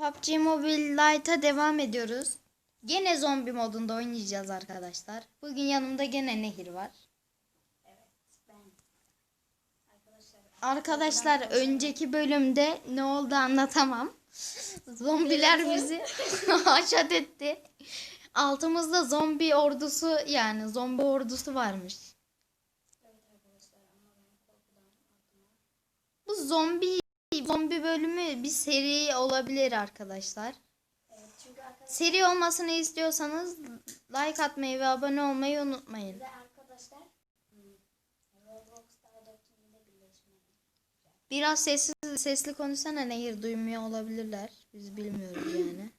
PUBG Mobile Lite'a devam ediyoruz. Gene zombi modunda oynayacağız arkadaşlar. Bugün yanımda gene Nehir var. Arkadaşlar önceki bölümde ne oldu anlatamam. Zombiler bizi haşat etti. Altımızda zombi ordusu yani zombi ordusu varmış. Bu zombi zombi bölümü bir seri olabilir arkadaşlar. Çünkü arkadaşlar Seri olmasını istiyorsanız like atmayı ve abone olmayı unutmayın. ve arkadaşlar hmm. Biraz sessiz sesli konuşsana Nehir duymuyor olabilirler. Biz bilmiyoruz yani.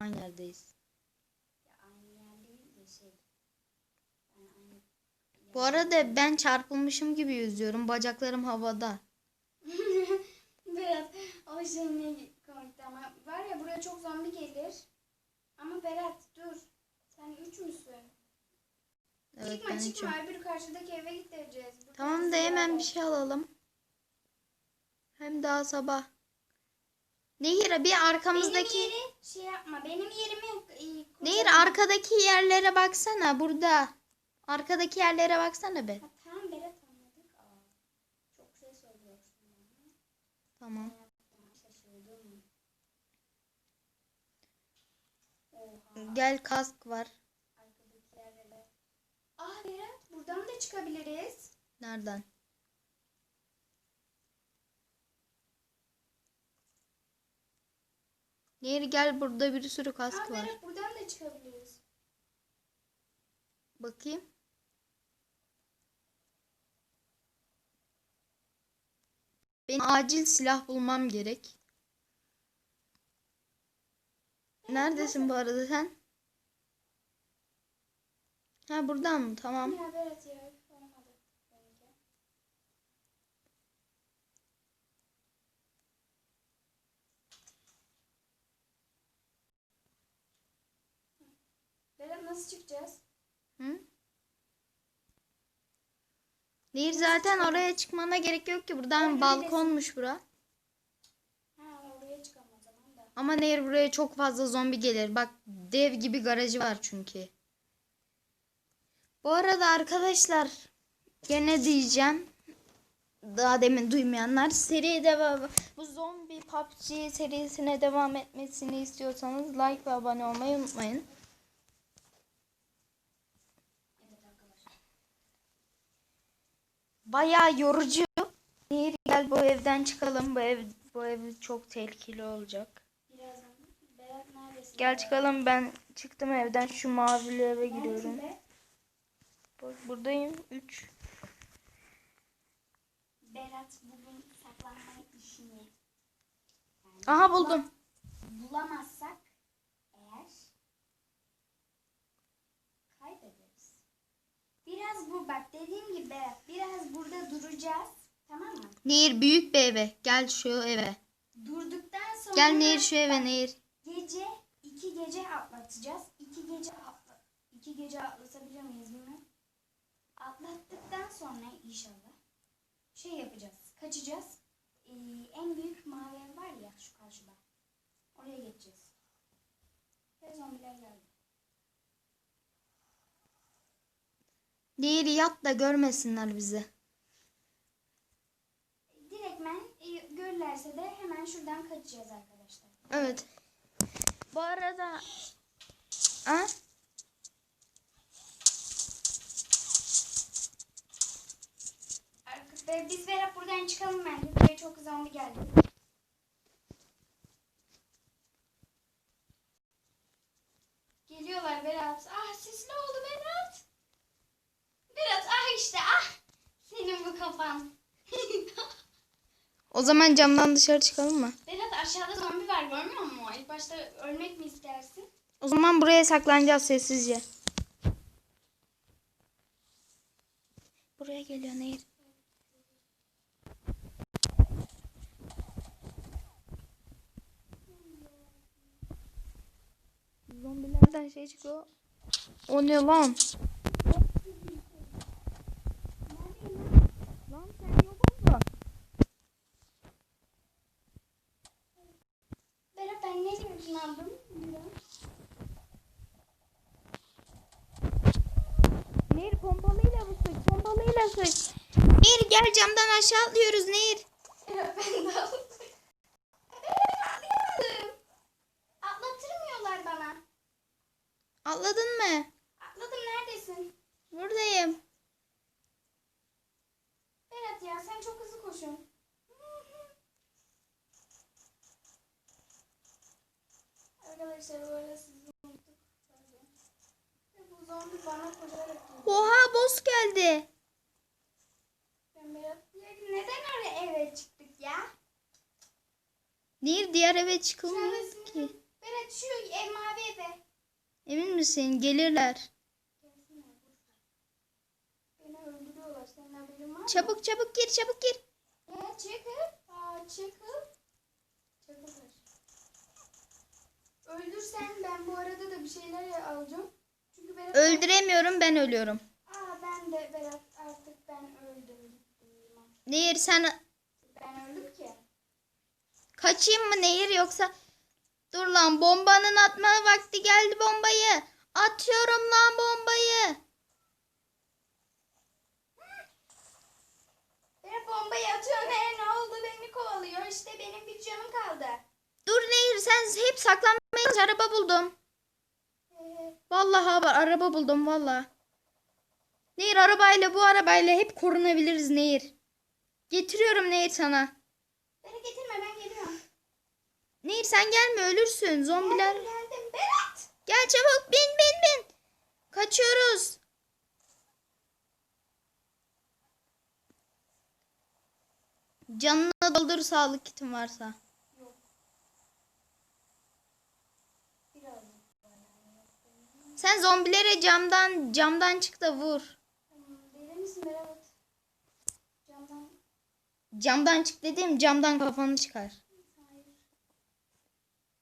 Aynı yerdeyiz. Ya aynı yer değil de şey. Bu arada ben çarpılmışım gibi yüzüyorum. Bacaklarım havada. Berat o ne komikti ama var ya buraya çok zombi gelir. Ama Berat dur. Sen üç müsün? Evet çıkma ben çıkma içim. öbür karşıdaki eve git diyeceğiz. Bu Tamam da hemen beraber. bir şey alalım. Hem daha sabah. Nehir bir arkamızdaki... Benim yeri şey yapma. Benim yerimi e, Nehir arkadaki yerlere baksana burada. Arkadaki yerlere baksana be. Ha, tamam Berat anladık. Aa, çok ses oluyorsun. bana. Tamam. Şaşırdım. Oha. Gel kask var. Arkadaki yerlere. Aa Berat buradan da çıkabiliriz. Nereden? Nehir gel burada bir sürü Aa kask var. Berat buradan da çıkabiliriz. Bakayım. Benim acil silah bulmam gerek. Neredesin bu arada sen? Ha buradan mı? Tamam. Berat nasıl çıkacağız? Hı? Nehir zaten oraya çıkmana gerek yok ki. Buradan Ben balkonmuş bura. Ha oraya çıkalım o zaman da. Ama Nehir buraya çok fazla zombi gelir. Bak dev gibi garajı var çünkü. Bu arada arkadaşlar gene diyeceğim. Daha demin duymayanlar seri devam bu zombi PUBG serisine devam etmesini istiyorsanız like ve abone olmayı unutmayın. Evet arkadaşlar. Bayağı yorucu. Nehir gel bu evden çıkalım. Bu ev bu ev çok tehlikeli olacak. Birazdan. Berat neredesin? Gel çıkalım ben çıktım evden şu mavili eve giriyorum. Bak buradayım 3. Berat bugün saklanma işini. Yani Aha buldum. bulamazsak eğer kaybederiz. Biraz bu bak dediğim gibi biraz burada duracağız. Tamam mı? Nehir büyük bir eve. Gel şu eve. Durduktan sonra Gel Nehir şu eve Nehir. gece iki gece atlatacağız. İki gece atla iki gece atlatabilir miyiz bilmiyorum. Atlattıktan sonra inşallah şey yapacağız. Kaçacağız. Ee, en büyük mavi ev var ya şu karşıda. Oraya geçeceğiz. Ve zombiler geldi. Nehir yat da görmesinler bizi. Direktmen e, görürlerse de hemen şuradan kaçacağız arkadaşlar. Evet. Bu arada ha? Biz Berat buradan çıkalım bence. Buraya çok zombi geldi. Geliyorlar Berat. Ah sesli oldu Berat. Berat ah işte ah. Senin bu kafan. O zaman camdan dışarı çıkalım mı? Berat aşağıda zombi var görmüyor musun? İlk başta ölmek mi istersin? O zaman buraya saklanacağız sessizce. Buraya geliyor Nehir. Zombilerden şey çıkıyor. O ne lan? Lan sen yok oldun. ışınlandım. Biraz. Nehir pompalıyla bu sık. Sık. Nehir gel camdan aşağı atlıyoruz Nehir. Ben de atlayamadım. Atlattırmıyorlar bana. Atladın mı? Atladım neredesin? Buradayım. Berat ya sen çok hızlı koşuyorsun. Arkadaşlar bu arada sizi unuttuk. Ve Bu zombi bana koşarak geliyor. Oha boss geldi. Ben Berat ya neden öyle eve çıktık ya? Nehir diğer eve çıkılmıyor Neredesin? ki. Berat şu ev mavi eve. Emin misin? Gelirler. Çabuk çabuk gir çabuk gir. Ya çıkıp, aa çıkıp. Öldürsen ben bu arada da bir şeyler alacağım. Çünkü Berat... Öldüremiyorum ben ölüyorum. Aa ben de Berat artık ben öldüm. Nehir sen. kaçayım mı Nehir yoksa dur lan bombanın atma vakti geldi bombayı. Atıyorum lan bombayı. Berat bombayı atıyor ne? Ne oldu? Beni kovalıyor. İşte benim bir canım kaldı. Dur Nehir sen hep saklanmaya çalış, araba buldum. Ee, Vallahi var araba buldum vallahi. Nehir arabayla bu arabayla hep korunabiliriz Nehir. Getiriyorum Nehir sana. Berat getirme ben. Nehir sen gelme ölürsün zombiler. Geldim geldim. Berat! Gel çabuk bin bin bin. Kaçıyoruz. Canını doldur sağlık kitin varsa. Yok. Sen zombilere camdan camdan çık da vur. Tamam. Deli misin Berat? Camdan. Camdan çık dediğim camdan kafanı çıkar. Hayır.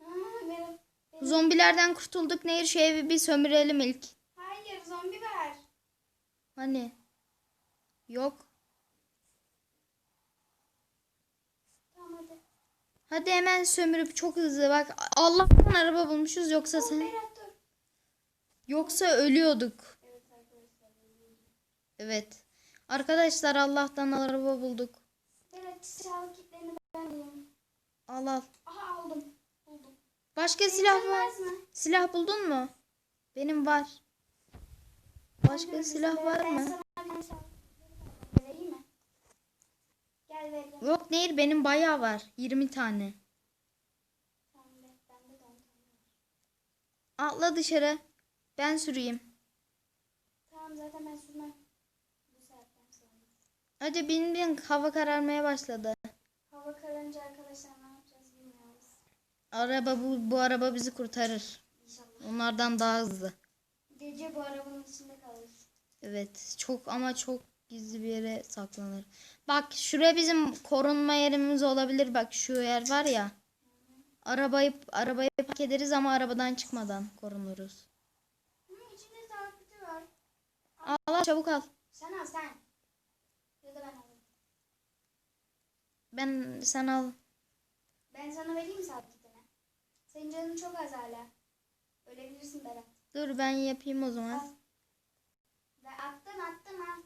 Aa, Berat. Berat. Zombilerden kurtulduk Nehir şu evi bir sömürelim ilk. Hayır zombi var. Hani? Yok. Tamam hadi. Hadi hemen sömürüp çok hızlı bak. Allah'tan araba bulmuşuz yoksa sen Berat dur. yoksa ölüyorduk. Evet arkadaşlar. Evet. Arkadaşlar Allah'tan araba bulduk. Berat silahlı kitlerini ben alayım. Al al. Aha aldım. Başka Senin silah var. mı? Silah buldun mu? Benim var. Başka Ben silah var ben mı? sana. Yok Nehir benim bayağı var. 20 tane. Atla dışarı. Ben süreyim. Tamam zaten ben sürmem. Bu saatten sonra. Hadi bin bin hava kararmaya başladı. Hava kararınca arkadaşlar. Araba bu, bu araba bizi kurtarır. İnşallah. Onlardan daha hızlı. Gece bu arabanın içinde kalır. Evet çok ama çok gizli bir yere saklanır. Bak şuraya bizim korunma yerimiz olabilir. Bak şu yer var ya. Arabayı arabayı park ederiz ama arabadan çıkmadan korunuruz. Hı, içinde kiti var. Al, al çabuk al. Sen al sen. Ya da ben alayım. Ben sen al. Ben sana vereyim kitini? Senin canın çok az hala. Ölebilirsin Berat. Dur ben yapayım o zaman. Al. Ve attın attın al.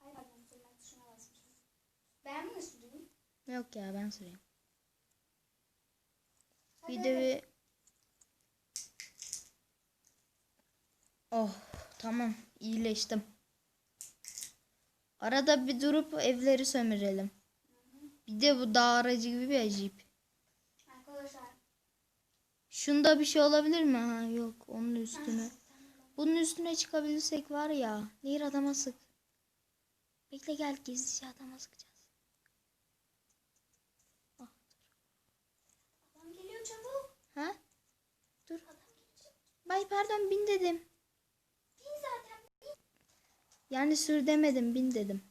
Ay pardon sürme tuşuna basmışım. Ben mi süreyim? Yok ya ben süreyim. Hadi, bir... Oh tamam iyileştim. Arada bir durup evleri sömürelim. Bir de bu dağ aracı gibi bir. Arkadaşlar. Şunda bir şey olabilir mi? Ha yok onun üstüne. Bunun üstüne çıkabilirsek var ya. Nehir adama sık. Bekle gel gizlice adama sıkacağız. Adam geliyor çabuk. Ha? Dur. Bay pardon bin dedim. Bin zaten. Bin. Yani sür demedim bin dedim.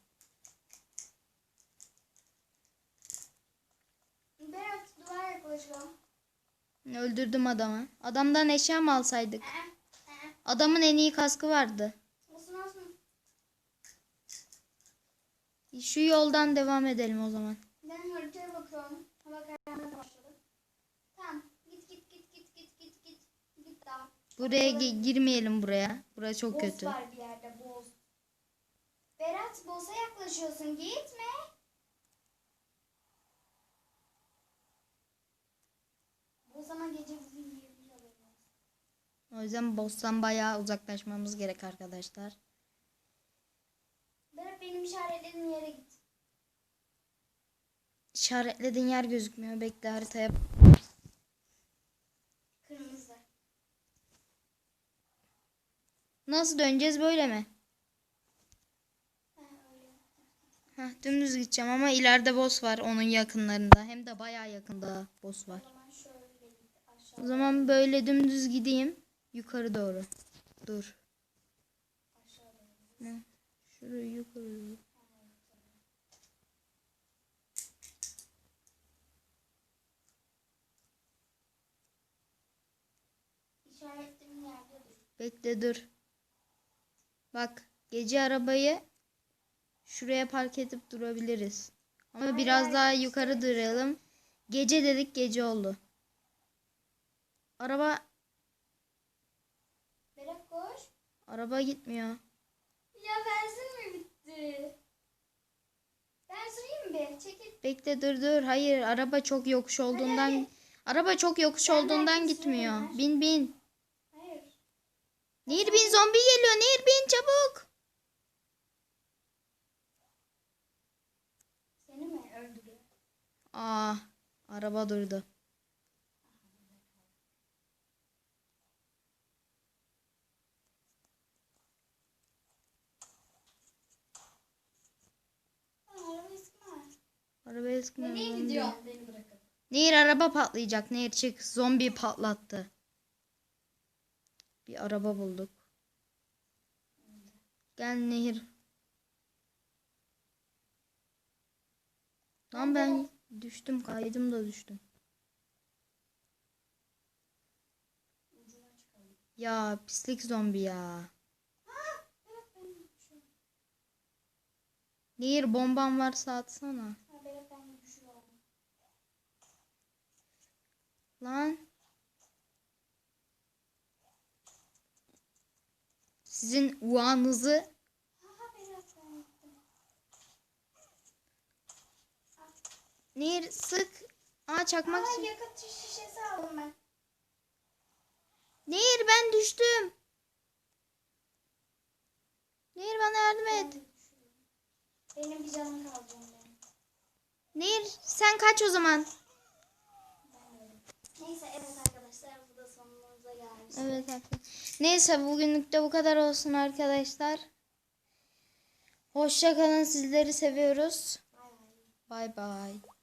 öldürdüm adamı. Adamdan eşya mı alsaydık? Adamın en iyi kaskı vardı. Şu yoldan devam edelim o zaman. Ben haritaya bakıyorum. Hava kararmaya başladı. Tamam. Git git git git git git git. Git daha. Buraya gi girmeyelim buraya. Burası çok boss kötü. Boss var bir yerde boss. Berat boss'a yaklaşıyorsun. Gitme. O zaman gece olsun. O yüzden boss'tan bayağı uzaklaşmamız gerek arkadaşlar. Berat benim işaretlediğim yere git. İşaretlediğin yer gözükmüyor. Bekle haritaya. Kırmızı. Nasıl döneceğiz böyle mi? Heh, dümdüz gideceğim ama ileride boss var onun yakınlarında. Hem de bayağı yakında boss var. Aşağı. O zaman böyle dümdüz gideyim. Yukarı doğru. Dur. Ne? Şuraya yukarı doğru. Bekle dur. Bak gece arabayı şuraya park edip durabiliriz. Ama Hayır, biraz daha yukarı duralım. Gece dedik gece oldu. Araba Berat koş. araba gitmiyor. Ya benzin mi bitti? Ben süreyim bir. Çekil. Bekle dur dur. Hayır araba çok yokuş olduğundan hadi. araba çok yokuş Ben olduğundan gitmiyor. süremem. Bin bin. Hayır. Nehir bin zombi geliyor. Nehir bin çabuk. Seni mi öldürüyor? Aa araba durdu. Aa, araba sıkma. Araba eskimiyor. Nereye gidiyorsun beni? Nehir araba patlayacak. Nehir çık. Zombi patlattı. Bir araba bulduk. Gel Nehir. Lan ben düştüm. Kaydım da düştüm. Ya pislik zombi ya. Nehir bomban varsa atsana. Ha Berat ben düşüyorum. Lan. Sizin gittim. Nehir sık. Aa çakmak Aa yakıt şişesi aldım ben. Nehir ben düştüm. Nehir bana yardım et. Benim bir canım kaldı. Nehir sen kaç o zaman. Neyse evet arkadaşlar bu da sonumuza gelmiş. Evet haklı. Neyse bugünlük de bu kadar olsun arkadaşlar. Hoşça kalın sizleri seviyoruz. Bay bay.